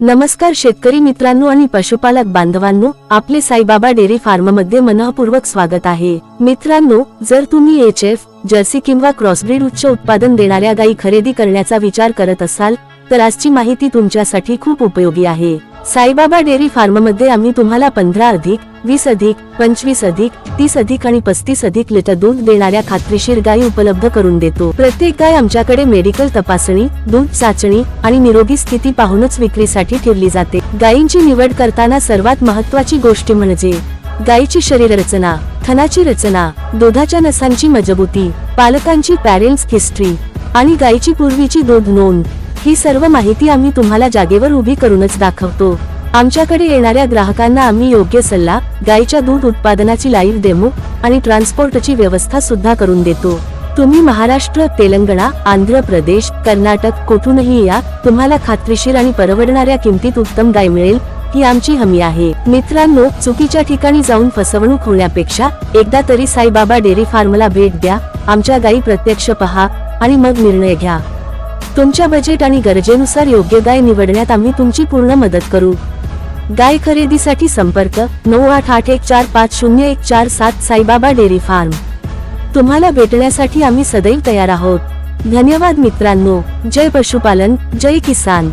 नमस्कार शेतकरी मित्रांनो आणि पशुपालक बांधवांनो आपले साईबाबा डेअरी फार्ममध्ये मनःपूर्वक स्वागत आहे. मित्रांनो जर तुम्ही एच एफ जर्सी किंवा क्रॉसब्रीड उच्च उत्पादन देणाऱ्या गायी खरेदी करण्याचा विचार करत असाल तर आजची माहिती तुमच्यासाठी खूप उपयोगी आहे. साईबाबा डेअरी फार्ममध्ये आम्ही तुम्हाला पंधरा अधिक वीस अधिक पंचवीस अधिक तीस अधिक आणि पस्तीस अधिक लिटर दूध देणाऱ्या खात्रीशीर गायी उपलब्ध करून देतो. प्रत्येक गाय आमच्याकडे मेडिकल तपासणी दूध चाचणी आणि निरोगी स्थिती पाहूनच विक्रीसाठी ठेवली जाते. गायींची निवड करताना सर्वात महत्वाची गोष्ट म्हणजे गायीची शरीर रचना थनाची रचना दुधाच्या नसांची मजबूती पालकांची पॅरेंट्स हिस्ट्री आणि गायीची पूर्वीची दूध नोंद. ही सर्व माहिती आम्ही तुम्हाला जागेवर उभी करूनच दाखवतो. आमच्याकडे येणाऱ्या ग्राहकांना आम्ही योग्य सल्ला गायीच्या दूध उत्पादनाची लाईव्ह डेमो आणि ट्रान्सपोर्टची व्यवस्था सुद्धा करून देतो. तुम्ही महाराष्ट्र तेलंगणा आंध्र प्रदेश कर्नाटक कुठूनही या तुम्हाला खात्रीशीर आणि परवडणाऱ्या किमतीत उत्तम गाय मिळेल ही आमची हमी आहे. मित्रांनो चुकीच्या ठिकाणी जाऊन फसवणूक होण्यापेक्षा एकदा तरी साईबाबा डेअरी फार्मला भेट द्या आमच्या गायी प्रत्यक्ष पहा आणि मग निर्णय घ्या. तुमच्या बजेट आणि गरजेनुसार योग्य गाय निवडण्यात आम्ही तुमची पूर्ण मदत करू. गाय खरेदीसाठी संपर्क नऊ आठ आठ एक चार पाच शून्य एक चार सात साईबाबा डेअरी फार्म. तुम्हाला भेटण्यासाठी आम्ही सदैव तयार आहोत. धन्यवाद मित्रांनो. जय पशुपालन. जय किसान.